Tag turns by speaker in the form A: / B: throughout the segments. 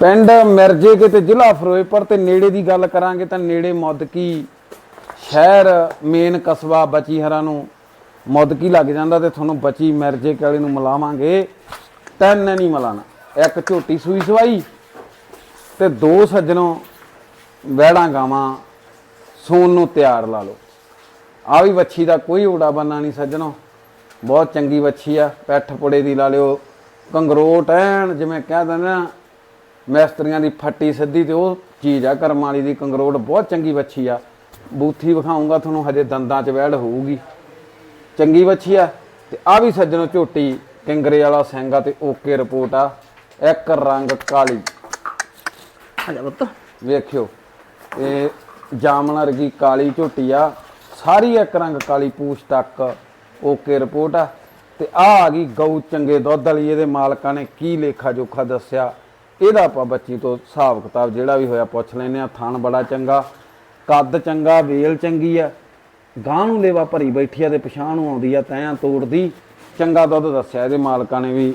A: ਪਿੰਡ ਮਿਰਜੇ ਕੇ ਤੇ ਜ਼ਿਲ੍ਹਾ ਫਿਰੋਜ਼ਪੁਰ ਤੇ ਨੇੜੇ ਦੀ ਗੱਲ ਕਰਾਂਗੇ ਤਾਂ ਨੇੜੇ ਮੌਦਕੀ ਸ਼ਹਿਰ ਮੇਨ ਕਸਬਾ ਬਚੀ ਬਚੀਹਰਾ ਨੂੰ ਮੁੱਦਕੀ ਲੱਗ ਜਾਂਦਾ ਤੇ ਤੁਹਾਨੂੰ ਬਚੀ ਮਿਰਜੇ ਕੇ ਨੂੰ ਮਿਲਾਵਾਂਗੇ। ਤਿੰਨ ਨਹੀਂ ਮਿਲਾਣਾ, ਇੱਕ ਝੋਟੀ ਸੂਈ ਸਵਾਈ ਤੇ ਦੋ ਸੱਜਣੋਂ ਵਹਿੜਾਂ ਗਾਵਾਂ, ਸੂਣ ਨੂੰ ਤਿਆਰ ਲਾ ਲਓ। ਆ ਵੀ ਵੱਛੀ ਦਾ ਕੋਈ ਊੜਾ ਬੰਨਾ ਨਹੀਂ ਸੱਜਣੋ। ਬਹੁਤ ਚੰਗੀ ਵੱਛੀ ਆ, ਪੈਠ ਪੁੜੇ ਦੀ ਲਾ ਲਿਓ। ਕੰਗਰੋਟ ਐਣ ਜਿਵੇਂ ਕਹਿ ਦਿੰਦੇ ਨਾ ਮੈਸਤਰੀਆਂ ਦੀ ਫੱਟੀ ਸਿੱਧੀ ਤੇ ਉਹ ਚੀਜ਼ ਆ ਕਰਮ ਵਾਲੀ ਦੀ ਕੰਗਰੋਟ ਬਹੁਤ ਚੰਗੀ ਵੱਛੀ ਆ। ਬੂਥੀ ਵਿਖਾਉਂਗਾ ਤੁਹਾਨੂੰ ਹਜੇ ਦੰਦਾਂ 'ਚ ਵਹਿੜ ਹੋਊਗੀ। ਚੰਗੀ ਵੱਛੀ ਆ ਤੇ ਆ ਵੀ ਸੱਜਣੋ ਝੋਟੀ ਕਿੰਗਰੇ ਵਾਲਾ ਆ ਤੇ ਓਕੇ ਰਿਪੋਰਟ ਆ। ਇੱਕ ਰੰਗ ਕਾਲੀ।
B: ਆ ਜਾ ਪੁੱਤ।
A: ਵੇਖਿਓ ਇਹ ਜਾਮਣ ਵਰਗੀ ਕਾਲੀ ਝੋਟੀ ਆ ਸਾਰੀ ਇੱਕ ਰੰਗ ਕਾਲੀ ਪੂਛ ਤੱਕ ਓਕੇ ਰਿਪੋਰਟ ਆ। ਤੇ ਆ ਆ ਗਈ ਗਊ ਚੰਗੇ ਦੁੱਧ ਵਾਲੀ ਇਹਦੇ ਮਾਲਕਾਂ ਨੇ ਕੀ ਲੇਖਾ ਜੋਖਾ ਦੱਸਿਆ। ਇਹਦਾ ਆਪਾਂ ਬੱਚੀ ਤੋਂ ਹਿਸਾਬ ਕਿਤਾਬ ਜਿਹੜਾ ਵੀ ਹੋਇਆ ਪੁੱਛ ਲੈਨੇ ਆ ਥਣ ਬੜਾ ਚੰਗਾ, ਕੱਦ ਚੰਗਾ, ਵੇਲ ਚੰਗੀ ਆ। ਗਾਂ ਨੂੰ ਲੇਵਾ ਭਰੀ ਬੈਠੀ ਆ ਤੇ ਪਛਾਣ ਨੂੰ ਆਉਂਦੀ ਆ, ਤੈਂ ਤੋੜਦੀ। ਚੰਗਾ ਦੁੱਧ ਦੱਸਿਆ ਇਹਦੇ ਮਾਲਕਾਂ ਨੇ ਵੀ,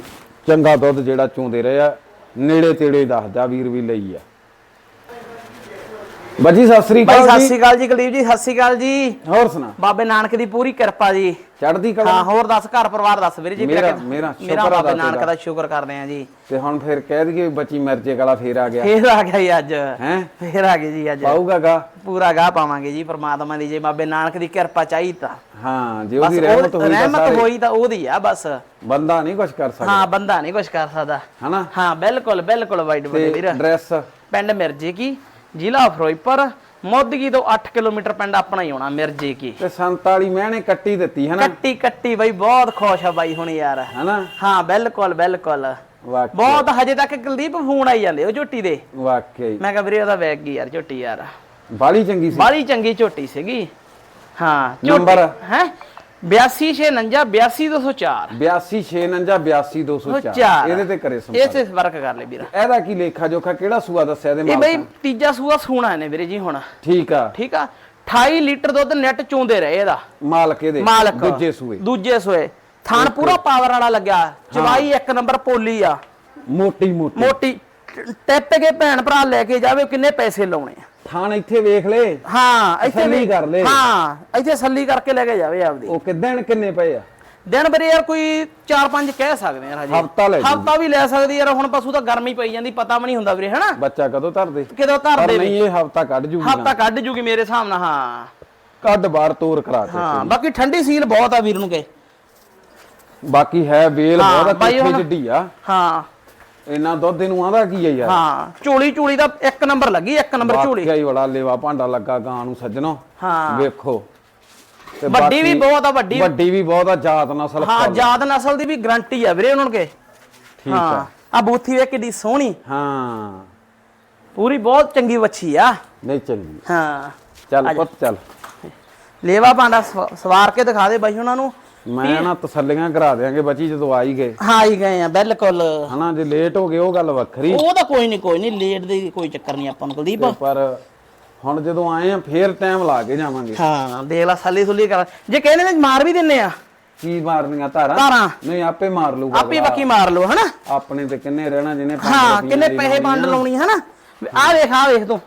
A: ਚੰਗਾ ਦੁੱਧ ਜਿਹੜਾ ਚੋਂਦੇ ਰਹੇ ਆ, ਨੇੜੇ ਤੇੜੇ ਦੱਸਦਾ ਵੀਰ ਵੀ ਲਈ ਆ। ਬੱਜੀ ਸਤਿ ਸ੍ਰੀ
B: ਬਾਈ
A: ਅਕਾਲ
B: ਸਤਿ ਸ਼੍ਰੀ ਅਕਾਲ ਜੀ ਕੁਲਦੀਪ ਜੀ ਸਤਿ ਸ਼੍ਰੀ ਅਕਾਲ ਜੀ।
A: ਹੋਰ ਸੁਣਾ।
B: ਬਾਬੇ ਨਾਨਕ ਦੀ ਪੂਰੀ ਕਿਰਪਾ ਜੀ।
A: ਚੜ੍ਹਦੀ ਕਲਾ।
B: ਹਾਂ ਹੋਰ ਦੱਸ ਘਰ ਪਰਿਵਾਰ ਦੱਸ ਵੀਰ ਜੀ
A: ਮੇਰਾ-? ਮੇਰਾ ਸ਼ੁਕਰ ਆ
B: ਬਾਬੇ ਨਾਨਕ
A: ਦਾ।
B: ਸ਼ੁਕਰ ਕਰਦੇ ਆ ਜੀ।
A: ਤੇ ਹੁਣ ਫਿਰ ਕਹਿ ਦਈਏ ਬੱਚੀ ਮਿਰਜੇ ਕਲਾ ਫੇਰ ਆ ਗਿਆ।
B: ਫੇਰ ਆ ਗਿਆ ਜੀ ਅੱਜ।
A: ਹੈ?
B: ਫੇਰ ਆ ਗਏ ਜੀ ਅੱਜ।
A: ਪਾਊਗਾ ਗਾ।
B: ਪੂਰਾ ਗਾਹ ਪਾਵਾਂਗੇ ਜੀ ਪ੍ਰਮਾਤਮਾ ਦੀ ਜੇ ਬਾਬੇ ਨਾਨਕ ਦੀ ਕਿਰਪਾ ਚਾਹੀ ਤਾਂ।
A: ਹਾਂ ਜੇ ਉਹਦੀ ਰਹਿਮਤ ਹੋਈ ਤਾਂ
B: ਰਹਿਮਤ ਹੋਈ ਤਾਂ ਉਹਦੀ ਆ ਬਸ।
A: ਬੰਦਾ ਨਹੀਂ ਕੁਝ ਕਰ ਸਕਦਾ।
B: ਹਾਂ ਬੰਦਾ ਨਹੀਂ ਕੁਝ ਕਰ ਸਕਦਾ।
A: ਹਨਾ?
B: ਹਾਂ ਬਿਲਕੁਲ ਬਿਲਕੁਲ ਵਾਈਡ ਵੱਡੇ ਵੀਰ।
A: ਐਡਰੈਸ
B: ਪਿੰਡ ਮਿਰਜੇ ਕੀ? ਜ਼ਿਲ੍ਹਾ ਫਿਰੋਜ਼ਪੁਰ ਮੋਦਗੀ ਤੋਂ 8 ਕਿਲੋਮੀਟਰ ਪਿੰਡ ਆਪਣਾ ਹੀ ਹੋਣਾ ਮਿਰਜੇ ਕੀ।
A: ਤੇ 47 ਮਹਿਣੇ ਕੱਟੀ ਦਿੱਤੀ ਹਨਾ
B: ਕੱਟੀ ਕੱਟੀ ਬਈ ਬਹੁਤ ਖੁਸ਼ ਆ ਬਾਈ ਹੁਣ ਯਾਰ।
A: ਹਨਾ
B: ਹਾਂ ਬਿਲਕੁਲ ਬਿਲਕੁਲ। ਬਹੁਤ ਹਜੇ ਤੱਕ ਕੁਲਦੀਪ ਫੋਨ ਆਈ ਜਾਂਦੇ ਉਹ ਝੋਟੀ ਦੇ।
A: ਵਾਕਈ
B: ਮੈਂ ਕਿਹਾ ਵੀਰੇ ਉਹਦਾ ਵੈਗ ਗਈ ਯਾਰ ਝੋਟੀ ਯਾਰ।
A: ਬਾਲੀ ਚੰਗੀ ਸੀ।
B: ਬਾਲੀ ਚੰਗੀ ਝੋਟੀ ਸੀਗੀ। ਹਾਂ
A: ਨੰਬਰ?
B: ਹੈ? 8249 82204
A: 8269 82204
B: ਚਾਰ।
A: ਇਹਦੇ ਤੇ ਕਰੇ
B: ਇਹ
A: ਸੰਪਰਕ
B: ਤੇ ਵਰਕ ਕਰ ਲੈ ਵੀਰ।
A: ਇਹਦਾ ਕੀ ਲੇਖਾ ਜੋਖਾ ਕਿਹੜਾ ਸੂਆ ਦੱਸਿਆ ਇਹਦੇ
B: ਇਹ ਬਈ
A: ਮਾਲਕਾਂ
B: ਤੀਜਾ ਸੂਆ ਸੂਣਾ ਨੇ ਵੀਰੇ ਜੀ ਹੁਣ।
A: ਠੀਕ ਆ।
B: ਠੀਕ ਆ? 28 ਲੀਟਰ ਦੁੱਧ ਨੈਟ ਚੋਂਦੇ ਰਹੇ ਇਹਦਾ।
A: ਮਾਲਕ ਇਹਦੇ।
B: ਮਾਲਕ।
A: ਦੂਜੇ ਸੂਏ।
B: ਦੂਜੇ ਸੂਏ। ਥਾਣ ਪੂਰਾ ਪਾਵਰ ਵਾਲਾ ਲੱਗਿਆ। ਚਵਾਈ ਇੱਕ ਨੰਬਰ ਪੋਲੀ ਆ।
A: ਮੋਟੀ ਮੋਟੀ।
B: ਮੋਟੀ। ਟਿੱਪ ਕੇ ਭੈਣ ਭਰਾ ਲੈ ਕੇ ਜਾਵੇ ਕਿੰਨੇ ਪੈਸੇ ਲਾਉਣੇ ਆ।
A: ਥਾਣ ਇੱਥੇ ਵੇਖ ਲੈ
B: ਹਾਂ ਇੱਥੇ ਵੀ-
A: ਕਰ ਲੈ।
B: ਹਾਂ ਇੱਥੇ ਸੱਲੀ ਕਰਕੇ ਲੈ ਕੇ ਜਾਵੇ ਆਪਦੀ।
A: ਉਹ ਕਿਦਣ ਕਿੰਨੇ ਪਏ ਆ?
B: ਦਿਨ ਬਰੇ ਯਾਰ ਕੋਈ 4-5 ਕਹਿ ਸਕਦੇ ਯਾਰ ਹਜੇ
A: ਹਫ਼ਤਾ ਲੈ।
B: ਹਫਤਾ ਵੀ ਲੈ ਸਕਦੀ ਯਾਰ ਹੁਣ ਪਸ਼ੂ ਤਾਂ ਗਰਮੀ ਪਈ ਜਾਂਦੀ ਪਤਾ ਵੀ ਨਹੀਂ ਹੁੰਦਾ ਵੀਰੇ ਹਨਾ?
A: ਬੱਚਾ ਕਦੋਂ ਧਰਦੇ?
B: ਕਿਦੋਂ
A: ਪਰ
B: ਧਰਦੇ
A: ਨਹੀਂ ਇਹ ਹਫਤਾ ਕੱਢ ਜੂਗੀ
B: ਹਫਤਾ ਕੱਢ ਜੂਗੀ ਮੇਰੇ ਹਿਸਾਬ ਨਾਲ ਹਾਂ।
A: ਕੱਢ ਬਾਰ ਤੋਰ ਕਰਾ ਕੇ
B: ਹਾਂ ਬਾਕੀ ਠੰਡੀ ਸੀਲ ਬਹੁਤ ਆ ਵੀਰ ਨੂੰ ਕੇ।
A: ਬਾਕੀ ਹੈ ਵੇਲ
B: ਹਾਂ,
A: ਬਹੁਤ
B: ਬਾਈ
A: ਕਿੱਥੇ
B: ਹੁਣ-
A: ਜਿੱਡੀ ਆ।
B: ਹਾਂ।
A: ਇੰਨਾ ਦੁੱਧ ਇਹਨੂੰ ਆਂਦਾ ਕੀ ਆ ਯਾਰ?
B: ਹਾਂ ਝੋਲੀ ਝੋਲੀ ਦਾ ਇੱਕ ਨੰਬਰ ਲੱਗੀ ਇੱਕ ਨੰਬਰ ਝੋਲੀ।
A: ਵਾਕਿਆ ਹੀ ਬੜਾ ਲੇਵਾ ਭਾਂਡਾ ਲੱਗਾ ਗਾਂ ਨੂੰ ਸੱਜਣੋ।
B: ਹਾਂ।
A: ਵੇਖੋ। ਤੇ
B: ਵੱਡੀ ਵੀ
A: ਬਾਕੀ-
B: ਬਹੁਤ ਆ ਵੱਡੀ
A: ਵੱਡੀ ਵੀ ਬਹੁਤ ਆ ਜਾਤ ਨਸਲ
B: ਹਾਂ
A: ਫੁੱਲ।
B: ਜਾਤ ਨਸਲ ਦੀ ਵੀ ਗਰੰਟੀ ਆ ਵੀਰੇ ਉਹਨਾਂ ਕੇ।
A: ਠੀਕ
B: ਹਾਂ
A: ਆ
B: ਆ ਬੂਥੀ ਵੇ ਕਿੱਡੀ ਸੋਹਣੀ।
A: ਹਾਂ।
B: ਪੂਰੀ ਬਹੁਤ ਚੰਗੀ ਵੱਛੀ ਆ।
A: ਨਹੀਂ ਚੰਗੀ।
B: ਹਾਂ।
A: ਚੱਲ ਪੁੱਤ ਚੱਲ।
B: ਲੇਵਾ ਭਾਂਡਾ ਸਵ- ਸਵਾਰ ਕੇ ਦਿਖਾ ਦੇ ਬਾਈ ਉਹਨਾਂ ਨੂੰ।
A: ਮੈਂ ਨਾ ਤਸੱਲੀਆਂ ਕਰਾ ਦਿਆਂਗੇ ਬੱਚੀ ਜਦੋਂ ਆ ਹੀ ਗਏ।
B: ਹਾਂ ਆਈ ਗਏ ਆ ਬਿਲਕੁਲ।
A: ਹਨਾ ਜੇ ਲੇਟ ਹੋ ਗਏ ਉਹ ਗੱਲ ਵੱਖਰੀ।
B: ਉਹ ਤਾਂ ਕੋਈ ਨਹੀਂ ਕੋਈ ਨਹੀਂ ਲੇਟ ਦੀ ਕੋਈ ਚੱਕਰ ਨਹੀਂ ਆਪਾਂ ਨੂੰ ਕੁਲਦੀਪ।
A: ਤੇ ਪਰ ਹੁਣ ਜਦੋਂ ਆਏ ਆ ਫੇਰ ਟਾਈਮ ਲਾ ਕੇ ਜਾਵਾਂਗੇ।
B: ਹਾਂ ਦੇਖ ਲਾ ਸੱਲੀ ਸੁੱਲੀ ਕਰ। ਜੇ ਕਹਿੰਦੇ ਨੇ ਮਾਰ ਵੀ ਦਿੰਨੇ ਆ।
A: ਕੀ ਮਾਰਨੀਆਂ ਧਾਰਾਂ?
B: ਧਾਰਾਂ।
A: ਨਹੀਂ ਆਪੇ ਮਾਰ ਲੂਗਾ
B: ਆਪੇ
A: ਅਗਲਾ।
B: ਬਾਕੀ ਮਾਰ ਲਓ ਹਨਾ?
A: ਆਪਣੇ ਤੇ ਕਿੰਨੇ ਰਹਿਣਾ ਜਿਹਨੇ ਪੰਜ
B: ਹਾਂ ਕਿੰਨੇ
A: ਦੀ
B: ਪੈਸੇ ਵੰਡ। ਲਾਉਣੀ ਹਨਾ? ਆ ਵੇਖ ਆ ਵੇਖ ਤੂੰ।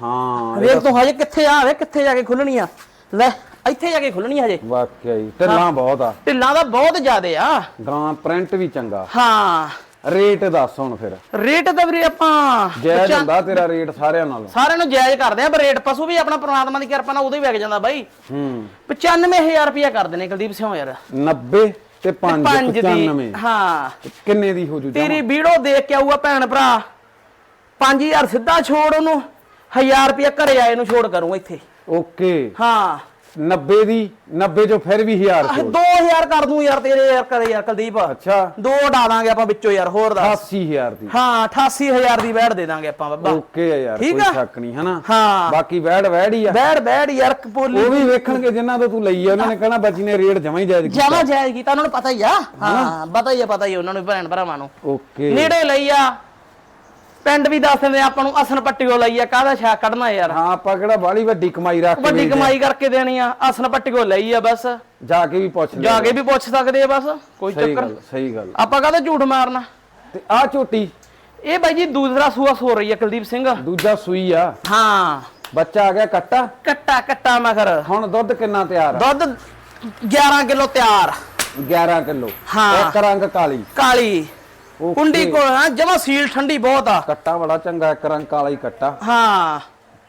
A: ਹਾਂ
B: ਵੇਖ ਤੂੰ ਹਜੇ ਕਿੱਥੇ ਆ ਵੇ ਕਿੱਥੇ ਜਾ ਕੇ ਖੁੱਲਣੀ ਆ। ਲੈ। ਇੱਥੇ ਜਾ ਕੇ ਖੁੱਲਣੀ ਹਜੇ।
A: ਵਾਕਿਆ ਹੀ ਢਿੱਲਾਂ ਬਹੁਤ ਆ।
B: ਢਿੱਲਾਂ ਦਾ ਬਹੁਤ ਜ਼ਿਆਦੇ ਆ।
A: ਗਾਂ ਪ੍ਰਿੰਟ ਵੀ ਚੰਗਾ।
B: ਹਾਂ।
A: ਰੇਟ ਦੱਸ ਹੁਣ ਫਿਰ।
B: ਰੇਟ ਤਾਂ ਵੀਰੇ ਆਪਾਂ
A: ਜਾਇਜ਼ ਹੁੰਦਾ ਤੇਰਾ ਰੇਟ ਸਾਰਿਆਂ ਨਾਲੋਂ।
B: ਸਾਰਿਆਂ ਨੂੰ ਜਾਇਜ਼ ਕਰਦੇ ਆ ਪਰ ਰੇਟ ਪਸ਼ੂ ਵੀ ਆਪਣਾ ਪ੍ਰਮਾਤਮਾ ਦੀ ਕਿਰਪਾ ਨਾਲ ਉਹਦੇ ਹੀ ਵਿਕ ਜਾਂਦਾ ਬਾਈ।
A: ਹੂੰ।
B: 95000 ਰੁਪਇਆ ਕਰਦੇ ਨੇ ਕੁਲਦੀਪ ਸਿੰਘ ਯਾਰ।
A: 90 ਤੇ 5
B: ਪੰਜ ਦੀ।
A: 95
B: ਹਾਂ।
A: ਕਿੰਨੇ ਦੀ ਹੋ ਜੂ
B: ਤੇਰੀ ਵੀਡੀਓ ਦੇਖ ਕੇ ਆਊਗਾ ਭੈਣ ਭਰਾ। 5000 ਸਿੱਧਾ ਛੋੜ ਉਹਨੂੰ। 1000 ਰੁਪਇਆ ਘਰੇ ਆਏ ਨੂੰ ਛੋੜ ਕਰੂੰ ਇੱਥੇ।
A: ਓਕੇ।
B: ਹਾਂ।
A: 90 ਦੀ 90 ਚੋਂ ਫਿਰ ਵੀ 1000
B: ਆਹ,
A: ਚੋਂ
B: 2000 ਕਰ ਦੂੰ ਯਾਰ ਤੇਰੇ ਯਾਰ ਕਰੇ ਯਾਰ ਕੁਲਦੀਪ।
A: ਅੱਛਾ।
B: ਦੋ ਉਡਾ ਦਾਂਗੇ ਆਪਾਂ ਵਿੱਚੋਂ ਯਾਰ ਹੋਰ ਦਾ
A: 88000 ਦੀ।
B: ਹਾਂ 88000 ਦੀ ਵੈੜ ਦੇ ਦਾਂਗੇ ਆਪਾਂ ਬੱਬਾ।
A: ਓਕੇ ਆ ਯਾਰ ਕੋਈ? ਸ਼ੱਕ ਨਹੀਂ ਹਨਾ?
B: ਹਾਂ।
A: ਬਾਕੀ ਵੈੜ ਵੈੜ ਹੀ ਆ।
B: ਬੈੜ ਬੈੜ ਯਾਰ ਕਪੋਲੀ
A: ਉਹ ਵੀ ਵੇਖਣਗੇ ਜਿਨ੍ਹਾਂ ਤੋਂ ਤੂੰ ਲਈ ਆ ਉਹਨਾਂ ਨੇ ਕਹਿਣਾ ਬੱਚੀ ਨੇ ਰੇਟ ਜਮਾ ਹੀ ਜਾਇਜ਼ ਕੀਤਾ।
B: ਜਮਾ ਜਾਇਜ਼ ਕੀਤਾ ਉਹਨਾਂ ਨੂੰ ਪਤਾ ਹੀ ਆ। ਹਾਂ ਪਤਾ ਹੀ ਆ ਪਤਾ ਹੀ ਉਹਨਾਂ ਨੂੰ ਭੈਣ ਭਰਾਵਾਂ ਨੂੰ।
A: ਓਕੇ।
B: ਨੇੜੇ ਲਈ ਆ। ਪਿੰਡ ਵੀ ਦੱਸ ਦਿੰਦੇ ਆਪਾਂ ਨੂੰ ਅਸਨ ਪੱਟੀਓ ਲਈ ਆ ਕਾਹਦਾ ਛਾ ਕੱਢਣਾ ਯਾਰ?
A: ਹਾਂ ਆਪਾਂ ਕਿਹੜਾ ਬਾਲੀ ਵੱਡੀ ਕਮਾਈ ਰੱਖ
B: ਵੱਡੀ। ਕਮਾਈ ਕਰਕੇ ਦੇਣੀ ਆ ਅਸਨ ਪੱਟੀਓ ਲਈ ਆ ਬਸ।
A: ਜਾ ਕੇ ਵੀ ਪੁੱਛ ਲੈ
B: ਜਾ ਕੇ ਵੀ ਪੁੱਛ ਸਕਦੇ ਆ ਬਸ ਕੋਈ
A: ਸਹੀ
B: ਚੱਕਰ
A: ਸਹੀ ਗੱਲ।
B: ਆਪਾਂ ਕਾਹਦਾ ਝੂਠ ਮਾਰਨਾ?
A: ਤੇ ਆ ਝੋਟੀ
B: ਇਹ ਬਾਈ ਜੀ ਦੂਸਰਾ ਸੂਆ ਸੋ ਰਹੀ ਆ ਕੁਲਦੀਪ ਸਿੰਘ।
A: ਦੂਜਾ ਸੂਈ ਆ।
B: ਹਾਂ।
A: ਬੱਚਾ ਆ ਗਿਆ ਕੱਟਾ?
B: ਕੱਟਾ ਕੱਟਾ ਮਗਰ।
A: ਹੁਣ ਦੁੱਧ ਕਿੰਨਾ ਤਿਆਰ ਆ?
B: ਦੁੱਧ 11 ਕਿਲੋ ਤਿਆਰ।
A: 11 ਕਿਲੋ।
B: ਹਾਂ।
A: ਇੱਕ ਰੰਗ ਕਾਲੀ।
B: ਕਾਲੀ। ਕੁੰਡੀ ਕੋਲ ਹਾਂ ਜਮਾ ਸੀਲ ਠੰਡੀ ਬਹੁਤ ਆ।
A: ਕੱਟਾ ਬੜਾ ਚੰਗਾ ਇੱਕ ਰੰਗ ਕਾਲਾ ਹੀ ਕੱਟਾ।
B: ਹਾਂ।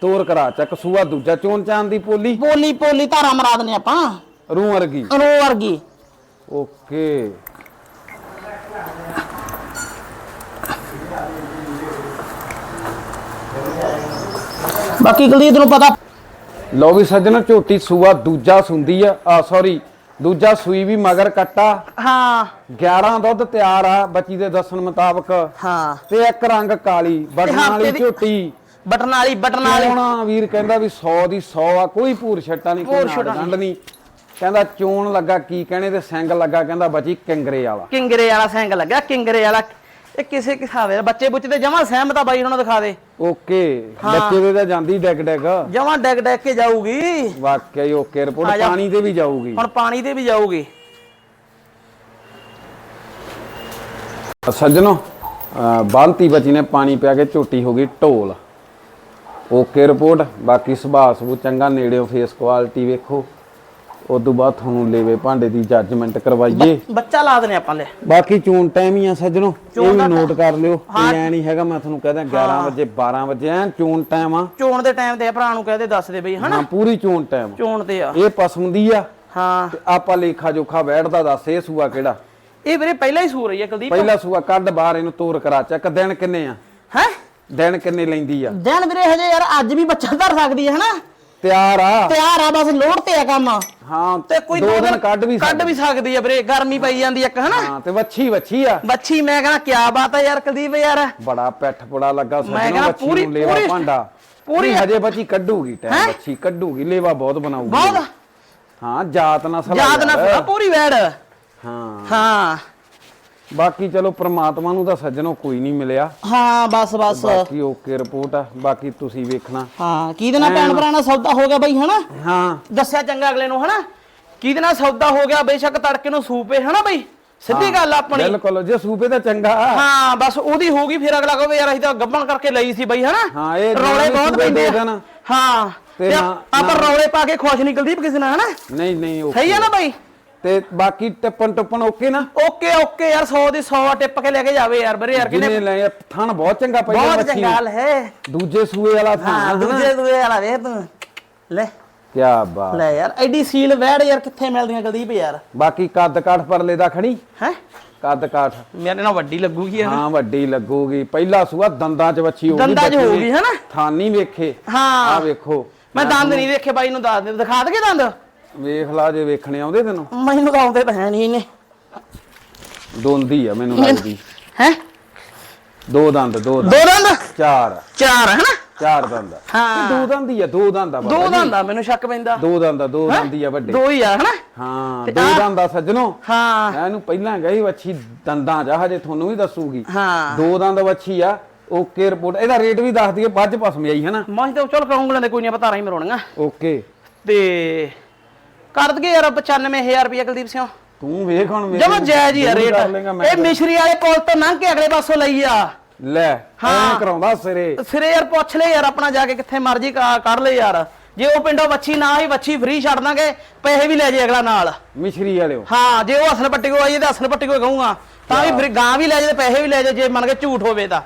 A: ਤੋਰ ਕਰਾ ਚੱਕ ਸੂਆ ਦੂਜਾ ਚੋਣ ਚਾਂਦ ਦੀ ਪੋਲੀ।
B: ਪੋਲੀ ਪੋਲੀ ਧਾਰਾ ਮਰਾ ਦਨੇ ਆਪਾਂ।
A: ਰੂ ਵਰਗੀ।
B: ਰੋ ਵਰਗੀ।
A: ਓਕੇ।
B: ਬਾਕੀ ਕੁਲਦੀਪ ਨੂੰ ਪਤਾ
A: ਲੋ ਵੀ ਸੱਜਣਾ ਝੋਟੀ ਸੂਆ ਦੂਜਾ ਸੁੰਦੀ ਆ। ਆ ਸੌਰੀ ਦੂਜਾ ਸੂਈ ਵੀ ਮਗਰ ਕੱਟਾ।
B: ਹਾਂ।
A: 11 ਦੁੱਧ ਤਿਆਰ ਆ ਬੱਚੀ ਦੇ ਦੱਸਣ ਮੁਤਾਬਕ।
B: ਹਾਂ।
A: ਤੇ ਇੱਕ ਰੰਗ ਕਾਲੀ ਬਟਨ ਵਾਲੀ ਝੋਟੀ।
B: ਬਟਨ ਵਾਲੀ ਬਟਨ ਵਾਲੀ।
A: ਚੋਣਾ ਵੀਰ ਕਹਿੰਦਾ ਵੀ 100 ਦੀ 100 ਆ ਕੋਈ ਭੂਰ ਛੱਟਾ ਨਹੀਂ ਕੋਈ ਗੰਢ ਨਹੀਂ। ਕਹਿੰਦਾ ਚੋਣ ਲੱਗਾ ਕੀ ਕਹਿਣੇ ਤੇ ਸਿੰਗ ਲੱਗਾ ਕਹਿੰਦਾ ਬੱਚੀ ਕਿੰਗਰੇ ਵਾਲਾ।
B: ਕਿੰਗਰੇ ਵਾਲਾ ਸੈਂਗ ਲੱਗਿਆ ਕਿੰਗਰੇ ਵਾਲਾ ਇਹ ਕਿਸੇ ਕਿਸਾਵੇ ਬੱਚੇ ਬੁੱਚੇ ਤੇ ਜਮਾ ਸਹਿਮਤ ਆ ਬਾਈ ਉਹਨਾਂ ਨੂੰ ਦਿਖਾ ਦੇ
A: ਓਕੇ ਬੱਚੇ ਦੇ ਤਾਂ ਜਾਂਦੀ ਡੈਗ ਡੈਗ
B: ਜਮਾ ਡੈਗ ਡੈਗ ਕੇ ਜਾਊਗੀ।
A: ਵਾਕਿਆ ਹੀ ਓਕੇ
B: ਆ
A: ਰਿਪੋਰਟ
B: ਜਾ।
A: ਪਾਣੀ ਤੇ ਵੀ ਜਾਊਗੀ।
B: ਹੁਣ ਪਾਣੀ ਤੇ ਵੀ ਜਾਊਗੀ।
A: ਸੱਜਣੋ ਅਹ ਬਾਲਤੀ ਬੱਚੀ ਨੇ ਪਾਣੀ ਪਿਆ ਕੇ ਝੋਟੀ ਹੋ ਗਈ ਢੋਲ। ਓਕੇ ਰਿਪੋਰਟ ਬਾਕੀ ਸੁਭਾਅ ਸਬੂ ਚੰਗਾ ਨੇੜਿਓ ਫੇਸ ਕੁਆਲਿਟੀ ਵੇਖੋ। ਉਸ ਤੋਂ ਬਾਅਦ ਤੁਹਾਨੂੰ ਲੇਵੇ ਭਾਂਡੇ ਦੀ ਜੱਜਮੈਂਟ ਕਰਵਾਈਏ।
B: ਬੱਚਾ ਲਾ ਦਨੇ ਆਪਾਂ ਲੈ।
A: ਬਾਕੀ ਚੋਣ ਟਾਈਮ ਹੀ ਆ ਸੱਜਣੋ ਇਹ ਵੀ ਨੋਟ ਕਰ ਲਿਓ। ਇਹ ਐ ਨਹੀਂ ਹੈਗਾ ਮੈਂ ਤੁਹਾਨੂੰ ਕਹਦਾ 11 ਵਜੇ 12 ਵਜੇ ਐ ਚੋਣ ਟਾਈਮ ਆ।
B: ਚੋਣ ਦੇ ਟਾਈਮ ਤੇ ਭਰਾ ਨੂੰ ਕਹਦੇ ਦੱਸ ਦੇ ਬਈ ਹਨਾ?
A: ਹਾਂ ਪੂਰੀ ਚੋਣ ਟਾਈਮ
B: ਚੋਣ ਤੇ ਆ।
A: ਇਹ ਪਸੰਦੀ ਆ।
B: ਹਾਂ।
A: ਤੇ ਆਪਾਂ ਲੇਖਾ ਜੋਖਾ ਬੈਠਦਾ ਦੱਸ ਇਹ ਸੂਆ ਕਿਹੜਾ?
B: ਇਹ ਵੀਰੇ ਪਹਿਲਾਂ ਹੀ ਸੂ ਰਹੀ ਹੈ ਕੁਲਦੀਪ।
A: ਪਹਿਲਾ ਸੂਆ ਕੱਢ ਬਾਹਰ ਇਹਨੂੰ ਤੋਰ ਕਰਾ ਚੱਕ ਦਿਨ ਕਿੰਨੇ ਆ?
B: ਹੈ?
A: ਦਿਨ ਕਿੰਨੇ ਲੈਂਦੀ ਆ?
B: ਦਿਨ ਵੀਰੇ ਹਜੇ ਯਾਰ ਅੱਜ ਵੀ ਬੱਚਾ ਧਰ ਸਕਦੀ ਹੈ ਹਨਾ?
A: ਤਿਆਰ ਆ।
B: ਤਿਆਰ ਆ ਬਸ ਲੋੜ ਤੇ ਆ ਕੰਮ।
A: ਹਾਂ
B: ਤੇ ਕੋਈ
A: ਦੋ ਦਿਨ ਕੱਢ ਵੀ
B: ਕੱਢ ਵੀ ਸਕਦੀ। ਆ ਵੀਰੇ ਗਰਮੀ ਪਈ ਜਾਂਦੀ ਇੱਕ ਹਨਾ?
A: ਹਾਂ ਤੇ ਵੱਛੀ ਵੱਛੀ ਆ।
B: ਬੱਚੀ ਮੈਂ ਕਹਿੰਦਾ ਕਿਆ ਬਾਤ ਆ ਯਾਰ ਕੁਲਦੀਪ ਯਾਰ।
A: ਬੜਾ ਪੈਠ ਪੁੜਾ ਲੱਗਾ
B: ਕਹਿੰਦਾ
A: ਵੱਛੀ ਨੂੰ ਲੇਵਾ ਭਾਂਡਾ।
B: ਪੂਰੀ-
A: ਹਜੇ ਬੱਚੀ ਕੱਢੂਗੀ ਟਾਈਮ? ਬੱਚੀ ਕੱਢੂਗੀ ਲੇਵਾ ਬਹੁਤ ਬਣਾਊਗੀ।
B: ਬਹੁਤ?
A: ਹਾਂ ਜਾਤ ਨਸਲ ਆ
B: ਯਾਦ ਨਾ ਪੂਰੀ ਵੈੜ।
A: ਹਾਂ।
B: ਹਾਂ।
A: ਬਾਕੀ ਚਲੋ ਪ੍ਰਮਾਤਮਾ ਨੂੰ ਤਾਂ ਸੱਜਣੋ ਕੋਈ ਨਹੀਂ ਮਿਲਿਆ।
B: ਹਾਂ ਬਸ ਬਸ।
A: ਬਾਕੀ ਓਕੇ ਰਿਪੋਰਟ ਆ ਬਾਕੀ ਤੁਸੀਂ ਵੇਖਣਾ।
B: ਹਾਂ ਕਿਹਦੇ ਨਾਲ ਭੈਣ ਭਰਾ ਨਾਲ ਸੌਦਾ ਹੋ ਗਿਆ ਬਈ ਹਨਾ?
A: ਹਾਂ।
B: ਦੱਸਿਆ ਚੰਗਾ ਅਗਲੇ ਨੂੰ ਹਨਾ? ਕਿਹਦੇ ਨਾਲ ਸੌਦਾ ਹੋ ਗਿਆ ਬੇਸ਼ੱਕ ਤੜਕੇ ਨੂੰ ਸੂਪੇ ਹਨਾ ਬਈ? ਸਿੱਧੀ ਗੱਲ ਆ ਆਪਣੀ।
A: ਬਿਲਕੁਲ ਜੇ ਸੂਬੇ ਤਾਂ ਚੰਗਾ
B: ਹਾਂ ਬਸ ਉਹਦੀ ਹੋਊਗੀ ਫਿਰ ਅਗਲਾ ਕਹੇ ਯਾਰ ਅਸੀਂ ਤਾਂ ਗੱਬਣ ਕਰਕੇ ਲਈ ਸੀ ਬਈ ਹਨਾ?
A: ਹਾਂ, ਇਹ
B: ਰੌਲੇ ਬਹੁਤ ਪੈਂਦੇ
A: ਦੇ
B: ਆ। ਹਾਂ
A: ਤੇ
B: ਆਪਾਂ ਰੌਲੇ ਪਾ ਕੇ ਖੁਸ਼ ਨਹੀਂ ਕੁਲਦੀਪ ਕਿਸੇ ਨਾਲ ਹਨਾ?
A: ਨਹੀਂ ਨਹੀਂ
B: ਸਹੀ ਆ ਨਾ ਬਈ?
A: ਤੇ ਬਾਕੀ ਟੱਪਣ ਟੱਪਣ ਓਕੇ ਨਾ?
B: ਓਕੇ ਓਕੇ ਯਾਰ 100 ਦੀ 100 ਟਿਪ ਕੇ ਲੈ ਕੇ ਜਾਵੇ ਯਾਰ ਵੀਰੇ ਯਾਰ
A: ਜਿਹਨੇ
B: ਕਿਨੇ
A: ਲੈ ਥਣ ਬਹੁਤ ਚੰਗਾ ਪਹਿਲੇ
B: ਬਹੁਤ
A: ਮੱਛੀ।
B: ਚੰਗਾ ਹਾਲ ਹੈ।
A: ਦੂਜੇ ਸੂਏ ਵਾਲਾ ਥਣ
B: ਹਾਂ ਦੂਜੇ ਦੂਏ ਵਾਲਾ ਵੇਖ ਤੂੰ। ਲੈ।
A: ਕੀ ਬਾਤ।
B: ਲੈ ਯਾਰ ਐਡੀ ਸੀਲ ਵੈੜ ਯਾਰ ਕਿੱਥੇ ਮਿਲਦੀਆਂ ਕੁਲਦੀਪ ਯਾਰ।
A: ਬਾਕੀ ਕੱਦ ਕਾਠ ਪਰਲੇ ਦਾ ਖੜੀ?
B: ਹੈ?
A: ਕੱਦ ਕਾਠ।
B: ਮੇਰੇ ਨਾਲ ਵੱਡੀ ਲੱਗੂਗੀ
A: ਹਾਂ ਵੱਡੀ ਲੱਗੂਗੀ। ਪਹਿਲਾ ਸੂਆ ਦੰਦਾਂ 'ਚ ਵੱਛੀ ਹੋਊਗੀ
B: ਦੰਦਾਂ 'ਚ
A: ਨੇ।
B: ਹੋਊਗੀ, ਹਨਾ?
A: ਥਣ ਨਹੀਂ ਵੇਖੇ।
B: ਹਾਂ।
A: ਆ ਵੇਖੋ।
B: ਮੈਂ ਦੰਦ ਨਹੀਂ ਦੇਖੇ ਬਾਈ ਨੂੰ ਦੱਸ ਦੇ ਦਿਖਾ ਦਗੇ ਦੰਦ?
A: ਵੇਖ ਲਾ ਜੇ ਵੇਖਣੇ ਆਉਂਦੇ ਤੈਨੂੰ।
B: ਮੈਨੂੰ ਤਾਂ ਆਉਂਦੇ ਤਾਂ ਹੈ ਨਹੀਂ ਇਹਨੇ
A: ਦੋਂਦੀ ਆ ਮੈਨੂੰ ਲੱਗਦੀ।
B: ਹੈ?
A: ਦੋ ਦੰਦ ਦੋ ਦੰਦ।
B: ਦੋ ਦੰਦ?
A: ਚਾਰ।
B: ਚਾਰ ਹੈ ਨਾ?
A: ਚਾਰ ਦੰਦ।
B: ਹਾਂ।
A: ਦੋ ਦੰਦ ਹੀ ਆ ਦੋ ਦੰਦ ਆ
B: ਦੋ
A: ਜੀ।
B: ਦੰਦ ਆ ਮੈਨੂੰ ਸ਼ੱਕ ਪੈਂਦਾ।
A: ਦੋ ਦੰਦ ਆ ਦੋ ਦੰਦ ਹੀ ਆ ਵੱਡੇ।
B: ਦੋ ਹੀ ਆ
A: ਹਾਂ
B: ਤੇ
A: ਦੋ
B: ਆਹ-
A: ਦੰਦ ਆ ਸੱਜਣੋ।
B: ਹਾਂ।
A: ਮੈਂ ਇਹਨੂੰ ਪਹਿਲਾਂ ਗਈ ਵੱਛੀ ਦੰਦਾਂ ਜਾ ਹਜੇ ਤੁਹਾਨੂੰ ਵੀ ਦੱਸੂਗੀ।
B: ਹਾਂ।
A: ਦੋ ਦੰਦ ਵੱਛੀ ਆ ਓਕੇ ਰਿਪੋਰਟ। ਇਹਦਾ ਰੇਟ ਵੀ ਦੱਸ ਦਈਏ ਬੱਜ ਪਸਮੀ ਆਈ ਹੈ ਨਾ?
B: ਮੈਂ ਤਾਂ ਚਲ ਕਰਾਉਂਗਲਾਂ ਦੇ ਕੋਈ ਨਹੀਂ ਪਤਾ ਰਹੀ ਮਰੋਣੀਆਂ
A: ਓਕੇ।
B: ਤੇ ਕਰ ਦਗੇ ਯਾਰ 95000 ਰੁਪਏ ਕੁਲਦੀਪ ਸਿੰਘ
A: ਤੂੰ ਵੇਖ ਹੁਣ ਮੇਰੇ
B: ਜਮਾ ਜਾਇਜ਼ ਹੀ ਆ
A: ਜ਼ਰੂਰ
B: ਰੇਟ।
A: ਕਰ ਲਏਗਾ ਮੈਂ
B: ਇਹ ਮਿਸ਼ਰੀ ਵਾਲੇ ਪੁਲ ਤੋਂ ਲੰਘ ਕੇ ਅਗਲੇ ਪਾਸੋਂ ਲਈ ਆ।
A: ਲੈ
B: ਹਾਂ।
A: ਐਂ ਕਰਾਉਂਦਾ ਸਿਰੇ।
B: ਸਿਰੇ ਯਾਰ ਪੁੱਛ ਲੈ ਯਾਰ ਆਪਣਾ ਜਾ ਕੇ ਕਿੱਥੇ ਮਰਜ਼ੀ ਕੱਢ ਲੈ ਯਾਰ। ਜੇ ਉਹ ਪਿੰਡੋਂ ਵੱਛੀ ਨਾ ਹੀ ਵੱਛੀ ਫ੍ਰੀ ਛੱਡ ਦਾਂਗੇ ਪੈਸੇ ਵੀ ਲੈ ਜੇ ਅਗਲਾ ਨਾਲ।
A: ਮਿਸ਼ਰੀ ਵਾਲਿਓ।
B: ਹਾਂ ਜੇ ਉਹ ਅਸਲ ਪੱਟੀ ਕੋ ਆਈਏ ਤਾਂ ਅਸਲ ਪੱਟੀ ਕੋ ਕਹੂੰਗਾ ਤਾਂ ਵੀ ਫਿਰ ਗਾਂ ਵੀ ਲੈ ਜੇ ਤੇ ਪੈਸੇ ਵੀ ਲੈ ਜੇ ਜੇ ਮੰਨ ਕੇ ਝੂਠ ਹੋਵੇ ਤਾਂ।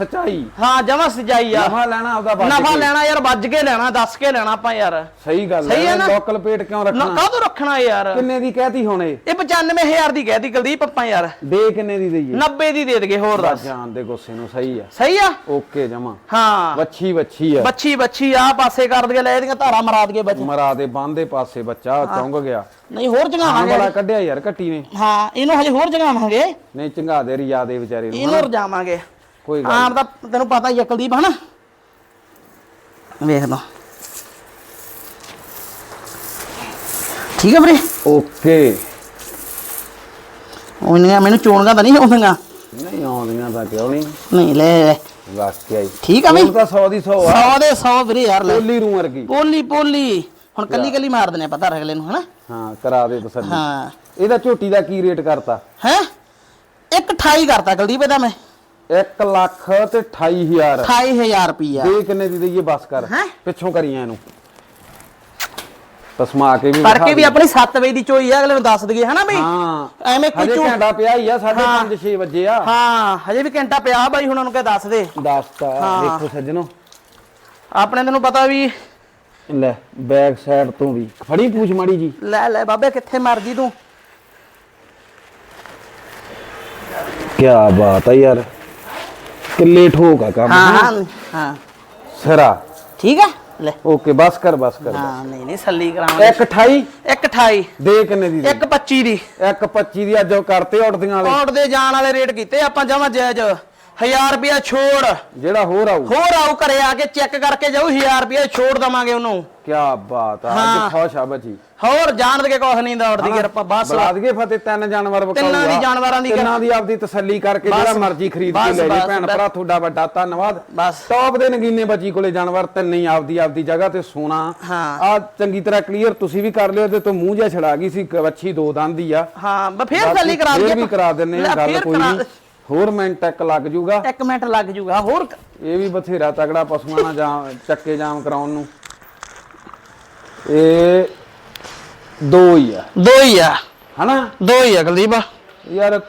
A: ਸਚਾਈ।
B: ਹਾਂ ਜਮਾ ਸਜਾਈ ਆ।
A: ਨਫਾ ਲੈਣਾ ਆਪਦਾ ਵੱਜ
B: ਨਫਾ
A: ਕੇ।
B: ਲੈਣਾ ਯਾਰ ਵੱਜ ਕੇ ਲੈਣਾ ਦੱਸ ਕੇ ਲੈਣਾ ਆਪਾਂ ਯਾਰ।
A: ਸਹੀ ਗੱਲ
B: ਸਹੀ ਹੈ
A: ਹੈ
B: ਨਾ?
A: ਲੋਕਲ ਪੇਟ ਕਿਉਂ ਰੱਖਣਾ?
B: ਕਾਹਦੋਂ ਰੱਖਣਾ ਯਾਰ।
A: ਕਿੰਨੇ ਦੀ ਕਹਿਤੀ ਹੁਣ ਇਹ?
B: ਇਹ 95000 ਦੀ ਕਹਿਤੀ ਕੁਲਦੀਪ ਆਪਾਂ ਯਾਰ।
A: ਦੇ ਕਿੰਨੇ ਦੀ ਦਈਏ?
B: 90 ਦੀ ਦੇ ਦਗੇ ਹੋਰ ਦੱਸ।
A: ਜਾਨ ਦੇ ਗੁੱਸੇ ਨੂੰ ਸਹੀ ਆ।
B: ਸਹੀ ਆ?
A: ਓਕੇ ਜਮਾ।
B: ਹਾਂ।
A: ਵੱਛੀ ਵੱਛੀ ਆ।
B: ਬੱਚੀ ਬੱਚੀ ਆ ਪਾਸੇ ਕਰ ਦਗੇ ਲੈ ਇਹਦੀਆਂ ਧਾਰਾਂ ਮਰਾ ਦਗੇ ਬੱਚੀ
A: ਮਰਾ ਦੇ ਬੰਦੇ ਪਾਸੇ ਬੱਚਾ ਚੌਂਕ ਗਿਆ।
B: ਨਹੀਂ ਹੋਰ
A: ਹਾਂ
B: ਜਗਾਵਾਂਗੇ
A: ਬੜਾ ਕੱਢਿਆ ਯਾਰ ਕੱਟੀ ਨੇ।
B: ਹਾਂ ਇਹਨੂੰ ਹਜੇ ਹੋਰ ਜਗਾਵਾਂਗੇ
A: ਨਹੀਂ ਚੰਗਾ ਦੇ ਰਿਆ ਦੇ ਵਿਚਾਰੇ ਨੂੰ
B: ਇਹਨੂੰ ਰਜਾਵਾਂਗੇ
A: ਕੋਈ ਗੱਲ
B: ਆਮ ਤਾਂ ਤੈਨੂੰ ਪਤਾ ਹੀ ਆ ਕੁਲਦੀਪ ਹਨਾ? ਵੇਖ ਲਓ ਠੀਕ ਹੈ ਵੀਰੇ?
A: ਓਕੇ।
B: ਉਹਨੀਆਂ ਮੈਨੂੰ ਚੋਣਗਾ ਤਾਂ ਨਹੀਂ ਆਉਂਦੀਆਂ।
A: ਨਹੀਂ ਆਉਂਦੀਆਂ ਤਾਂ ਕਿਉਂ ਨਹੀਂ?
B: ਨਹੀਂ ਲੈ ਲੈ।
A: ਵਾਕਿਆ ਹੀ।
B: ਠੀਕ ਆ ਬਈ।
A: ਹੁਣ ਤਾਂ 100 ਦੀ 100 ਆ।
B: 100 ਦੇ 100 ਵੀਰੇ ਯਾਰ ਲੈ।
A: ਕੋਲੀ ਰੂ ਵਰਗੀ।
B: ਪੋਲੀ ਪੋਲੀ। ਹੁਣ ਕੱਲੀ ਕੱਲੀ ਮਾਰ ਦਨੇ ਪਤਾ ਅਗਲੇ ਨੂੰ ਹਨਾ?
A: ਹਾਂ ਕਰਾ ਦੇ ਤਸੱਲੀ।
B: ਹਾਂ।
A: ਇਹਦਾ ਝੋਟੀ ਦਾ ਕੀ ਰੇਟ ਕਰਤਾ?
B: ਹੈ? ਇੱਕ 28 ਕਰਤਾ ਕੁਲਦੀਪ ਇਹਦਾ ਮੈਂ।
A: 1 ਲੱਖ ਤੇ 28000
B: 28000 ਰੁਪਿਆ
A: ਦੇ ਕਿੰਨੇ ਦੀ ਦਈਏ? ਬਸ ਕਰ।
B: ਹੈਂ?
A: ਪਿੱਛੋਂ ਕਰੀਆਂ ਇਹਨੂੰ। ਤਸਮਾ ਕੇ ਵੀ
B: ਕਰਕੇ ਵੀ ਆਪਣੀ 7 ਵਜੇ ਦੀ ਚੋਈ ਆ ਅਗਲੇ ਨੂੰ ਦੱਸ ਦਈਏ ਹਨਾ ਬਈ?
A: ਹਾਂ।
B: ਐਵੇਂ ਕੋਈ
A: ਹਜੇ
B: ਝੂਠ-
A: ਘੰਟਾ ਪਿਆ ਹੀ ਆ 5:30 6 ਵਜੇ ਆ।
B: ਹਾਂ ਹਜੇ ਵੀ ਘੰਟਾ ਪਿਆ ਬਾਈ ਹੁਣ ਉਹਨੂੰ ਕਹਿ ਦੱਸ ਦੇ।
A: ਦੱਸਤਾ
B: ਹਾਂ।
A: ਦੇਖੋ ਸੱਜਣੋ।
B: ਆਪਣੇ ਤੈਨੂੰ ਪਤਾ ਵੀ
A: ਲੈ ਬੈਕ ਸਾਈਡ ਤੋਂ ਵੀ। ਫੜੀ ਪੂਛ ਮਾੜੀ ਜੀ।
B: ਲੈ ਲੈ ਬਾਬੇ ਕਿੱਥੇ ਮਰਜ਼ੀ ਤੂੰ।
A: ਕੀ ਬਾਤ ਆ ਯਾਰ। ਠੋਕ ਆ ਕੰਮ
B: ਹਾਂ ਹਾਂ ਹਾਂ।
A: ਸਿਰਾ।
B: ਠੀਕ ਆ ਲੈ।
A: ਓਕੇ ਬਸ ਕਰ ਬਸ ਕਰ।
B: ਹਾਂ ਨਹੀਂ ਨਹੀਂ ਸੱਲੀ ਕਰਾਵਾਂਗੇ
A: 128
B: ਇੱਕ 28
A: ਦੇ ਕਿੰਨੇ ਦੀ
B: ਇੱਕ 25 ਦੀ।
A: 125 ਦੀ ਅੱਜ ਉਹ ਕਰਤੇ ਉੱਡਦੀਆਂ ਵਾਲੇ।
B: ਕੋਟ ਦੇ ਜਾਣ ਵਾਲੇ ਰੇਟ ਕੀਤੇ ਆਪਾਂ ਜਮਾ ਜਾਇਜ਼। 1000 ਰੁਪਿਆ ਛੋੜ।
A: ਜਿਹੜਾ ਹੋਰ ਆਊ।
B: ਹੋਰ ਆਉ ਘਰੇ ਆ ਕੇ ਚੈੱਕ ਕਰਕੇ ਜਾਊ 1000 ਰੁਪਿਆ ਛੋੜ ਦਵਾਂਗੇ ਉਹਨੂੰ।
A: ਕੀ ਬਾਤ ਆ
B: ਹਾਂ।
A: ਅੱਜ ਖੁਸ਼ ਆ ਬੱਚੀ
B: ਹੋਰ ਜਾਣ ਦੇ ਕੁਛ ਨਹੀਂ ਦੌੜਦੀ ਯਾਰ ਆਪਾਂ ਬਸ।
A: ਬੁਲਾ ਦਈਏ ਫਤਿਹ ਤਿੰਨ ਜਾਨਵਰ ਵਿਕਾਊ
B: ਤਿੰਨਾਂ ਦੀ। ਜਾਨਵਰਾਂ ਦੀ
A: ਤਿੰਨਾਂ ਦੀ ਆਪਦੀ ਤਸੱਲੀ ਕਰਕੇ
B: ਬਸ,
A: ਜਿਹੜਾ ਮਰਜ਼ੀ ਖਰੀਦ ਕੇ
B: ਬਸ,
A: ਲੈ ਜੀ
B: ਬਸ,
A: ਭੈਣ
B: ਬਸ।
A: ਭਰਾ ਤੁਹਾਡਾ ਵੱਡਾ ਧੰਨਵਾਦ।
B: ਬਸ।
A: ਟੌਪ ਦੇ ਨਗੀਨੇ ਬੱਚੀ ਕੋਲੇ ਜਾਨਵਰ ਤਿੰਨ ਹੀ ਆਪਦੀ ਆਪਦੀ ਜਗ੍ਹਾ ਤੇ ਸੋਨਾ।
B: ਹਾਂ।
A: ਆ ਚੰਗੀ ਤਰ੍ਹਾਂ ਕਲੀਅਰ ਤੁਸੀਂ ਵੀ ਕਰ ਲਿਓ ਤੇ ਤੋਂ ਮੂੰਹ ਜਿਹਾ ਛੜਾ ਗਈ ਸੀ ਕ- ਵੱਛੀ ਦੋ ਦੰਦ ਦੀ ਆ।
B: ਹਾਂ ਮੈਂ ਫੇਰ
A: ਬਾਕੀ
B: ਸੱਲੀ ਕਰਾ
A: ਫੇਰ
B: ਦਈਏ।
A: ਵੀ ਕਰਾ ਦਿੰਨੇ ਆ ਗੱਲ ਕੋਈ ਨਹੀਂ। ਹੋਰ ਮਿੰਟ ਇੱਕ ਲੱਗ ਜੂਗਾ।
B: ਇੱਕ ਮਿੰਟ ਲੱਗ ਜੂਗਾ ਹੋਰ
A: ਇਹ ਵੀ ਬਥੇਰਾ ਤਗੜਾ ਪਸ਼ੂਆਂ ਨਾਲ ਜਾਮ ਚੱਕੇ ਜਾਮ ਕਰਾਉਣ ਨੂੰ। ਇਹ ਦੋ ਹੀ ਆ।
B: ਦੋ ਹੀ ਆ।
A: ਹਨਾ?
B: ਦੋ ਹੀ ਆ ਕੁਲਦੀਪ।
A: ਯਾਰ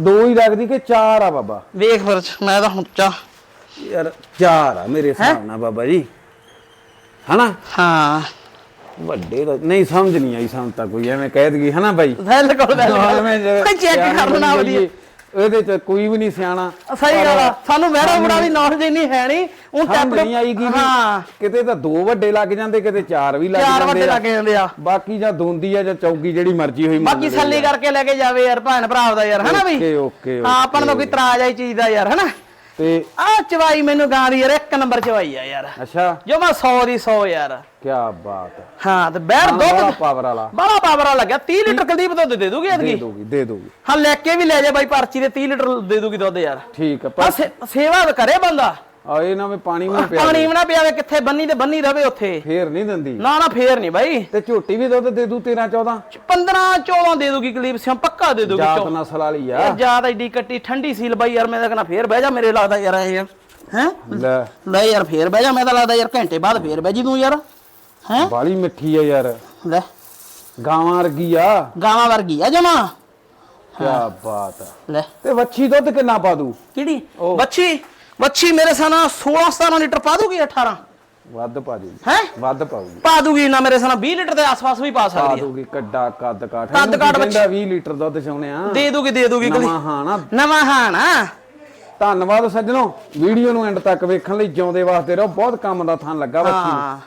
A: ਦੋ ਹੀ ਲੱਗਦੀ ਕਿ ਚਾਰ ਆ ਬਾਬਾ?
B: ਵੇਖ ਫਿਰ ਮੈਂ ਤਾਂ ਹੁਣ ਚਾ
A: ਯਾਰ ਚਾਰ ਆ ਮੇਰੇ ਹਿਸਾਬ ਨਾਲ ਬਾਬਾ ਜੀ। ਹਨਾ?
B: ਹਾਂ।
A: ਵੱਡੇ ਤਾਂ ਨਹੀਂ ਸਮਝ ਨਹੀਂ ਆਈ ਸਾਨੂੰ ਤਾਂ ਕੋਈ। ਐਵੇਂ ਕਹਿ ਦਗੀ ਹਨਾ ਬਾਈ?
B: ਬਿਲਕੁਲ ਬਿਲਕੁਲ। ਚੈੱਕ
A: ਸਿਆਣੇ
B: ਕਰ ਲੈਣਾ
A: ਬਣੀ
B: ਵਧੀਆ
A: ਇਹਦੇ ਚ ਕੋਈ ਵੀ ਨਹੀਂ ਸਿਆਣਾ।
B: ਸਹੀ ਗੱਲ ਆ। ਸਾਨੂੰ ਮਹਿਰਾ ਬੜਾ ਦੀ ਨੌਲੇਜ ਇੰਨੀ ਹੈ ਨਹੀਂ। ਉਹ
A: ਸਮਝ ਨਹੀਂ ਆਈਗੀ ਵੀ।
B: ਹਾਂ।
A: ਕਿਤੇ ਤਾਂ ਦੋ ਵੱਡੇ ਲੱਗ ਜਾਂਦੇ ਕਿਤੇ ਚਾਰ ਵੀ ਲੱਗ
B: ਚਾਰ ਵੱਡੇ
A: ਜਾਂਦੇ
B: ਲੱਗ ਜਾਂਦੇ ਆ।
A: ਬਾਕੀ ਜਾਂ ਦੋਂਦੀ ਆ ਜਾਂ ਚੌਕੀ ਜਿਹੜੀ ਮਰਜ਼ੀ ਹੋਈ
B: ਬਾਕੀ ਸੱਲੀ ਕਰਕੇ ਲੈ ਕੇ ਜਾਵੇ ਯਾਰ ਭੈਣ ਭਰਾ ਦਾ ਯਾਰ ਹਨਾ
A: ਓਕੇ
B: ਬਈ
A: ਓਕੇ
B: ਹਾਂ ਆਪਾਂ ਨੂੰ ਤਾਂ ਕੋਈ ਤਰਾਜ ਆਈ ਚੀਜ਼ ਦਾ ਯਾਰ ਹਨਾ?
A: ਤੇ
B: ਆ ਚਵਾਈ ਮੈਨੂੰ ਗਾਂ ਦੀ ਯਾਰ ਇੱਕ ਨੰਬਰ ਚਵਾਈ ਆ ਯਾਰ।
A: ਅੱਛਾ।
B: ਜੋ ਮੈਂ 100 ਦੀ 100 ਯਾਰ।
A: ਕੀ ਬਾਤ ਹੈ।
B: ਹਾਂ ਤੇ ਬੈਰ
A: ਬੜਾ
B: ਦੁੱਧ
A: ਪਾਵਰ ਵਾਲਾ।
B: ਬੜਾ ਪਾਵਰਾ ਲੱਗਿਆ। 30 ਲੀਟਰ ਕੁਲਦੀਪ ਦੁੱਧ ਦੇ ਦੂਗੀ
A: ਦੇ ਦੋਗੀ ਦੇ ਦੋਗੀ।
B: ਹਾਂ ਲੈ ਕੇ ਵੀ ਲੈ ਜਾ ਬਾਈ ਪਰਚੀ ਦੇ 30 ਲੀਟਰ ਦੇ ਦੂਗੀ ਦੁੱਧ ਯਾਰ।
A: ਠੀਕ ਹੈ ਪਰ
B: ਸੇ- ਸੇਵਾ ਤਾਂ ਕਰੇ ਬੰਦਾ।
A: ਆ ਇਹ ਨਾ ਵੀ ਪਾਣੀ ਵੀ ਨਾ ਪਿਆ
B: ਪਾਣੀ ਵੀ ਨਾ ਪਿਆਵੇ ਕਿੱਥੇ ਬੰਨੀ ਤੇ ਬੰਨੀ ਰਵੇ ਉੱਥੇ।
A: ਫੇਰ ਨਹੀਂ ਦਿੰਦੀ।
B: ਨਾ ਨਾ ਫੇਰ ਨਹੀਂ ਬਾਈ।
A: ਤੇ ਝੋਟੀ ਵੀ ਦੁੱਧ ਦੇ ਦੂ 13 14
B: 15 14 ਦੇ ਦੂਗੀ ਕਲੀਪ ਸਿਆਂ ਪੱਕਾ ਦੇ ਦੂਗੀ
A: ਜਾਤ
B: ਚੌ-
A: ਨਸਲ ਵਾਲੀ ਆ।
B: ਯਾਰ ਜਾਤ ਐਡੀ ਕੱਟੀ ਠੰਡੀ ਸੀਲ ਬਾਈ ਯਾਰ ਮੈਂ ਤਾਂ ਕਹਿੰਦਾ ਫੇਰ ਬਹਿ ਜਾ ਮੇਰੇ ਲੱਗਦਾ ਯਾਰ ਇਹ। ਯਾਰ ਹੈ?
A: ਲੈ।
B: ਲੈ ਯਾਰ ਫੇਰ ਬਹਿ ਜਾ ਮੈਂ ਤਾਂ ਲੱਗਦਾ ਯਾਰ ਘੰਟੇ ਬਾਅਦ ਫੇਰ ਬਹਿ ਜੀ ਤੂੰ ਯਾਰ। ਹੈ?
A: ਬਾਲੀ ਮਿੱਠੀ ਆ ਯਾਰ।
B: ਲੈ।
A: ਗਾਵਾਂ ਵਰਗੀ ਆ।
B: ਗਾਵਾਂ ਵਰਗੀ ਆ ਜਮਾ।
A: ਕੀ ਬਾਤ ਆ।
B: ਲੈ।
A: ਤੇ ਵੱਛੀ ਦੁੱਧ ਕਿੰਨਾ ਪਾ ਦੂ?
B: ਕਿਹੜੀ। ਬੱਚੀ ਬੱਚੀ ਮੇਰੇ ਸਾਨਾ 16 17 ਲੀਟਰ ਪਾ ਦੂਗੀ 18
A: ਵੱਧ ਪਾ ਦੂ
B: ਹੈ?
A: ਵੱਧ ਪਾਊਗੀ।
B: ਪਾ ਦੂਗੀ ਨਾ ਮੇਰੇ ਸਾਨਾ 20 ਲੀਟਰ ਦੇ ਆਸ-ਪਾਸ ਵੀ ਪਾ
A: ਪਾ
B: ਸਕਦੀ ਹੈ
A: ਦੂਗੀ ਕੱਡਾ ਕੱਦ ਕਾਠ।
B: ਕੱਦ ਕਾਠ
A: ਕਹਿੰਦਾ 20 ਲੀਟਰ ਦੁੱਧ ਚਾਉਣੇ ਆ।
B: ਦੇ ਦੂਗੀ ਦੇ ਦੂਗੀ
A: ਨਵਾਂ ਹਾਂ ਨਾ
B: ਨਵਾਂ ਹਾਂ ਨਾ
A: ਧੰਨਵਾਦ ਸੱਜਣੋ। ਵੀਡੀਓ ਨੂੰ ਐਂਡ ਤੱਕ ਵੇਖਣ ਲਈ ਜਿਉਂਦੇ ਵਾਸਤੇ ਰਹੋ। ਬਹੁਤ ਕੰਮ ਦਾ ਥਾਂ ਲੱਗਾ ਬੱਚੀ ਨੂੰ।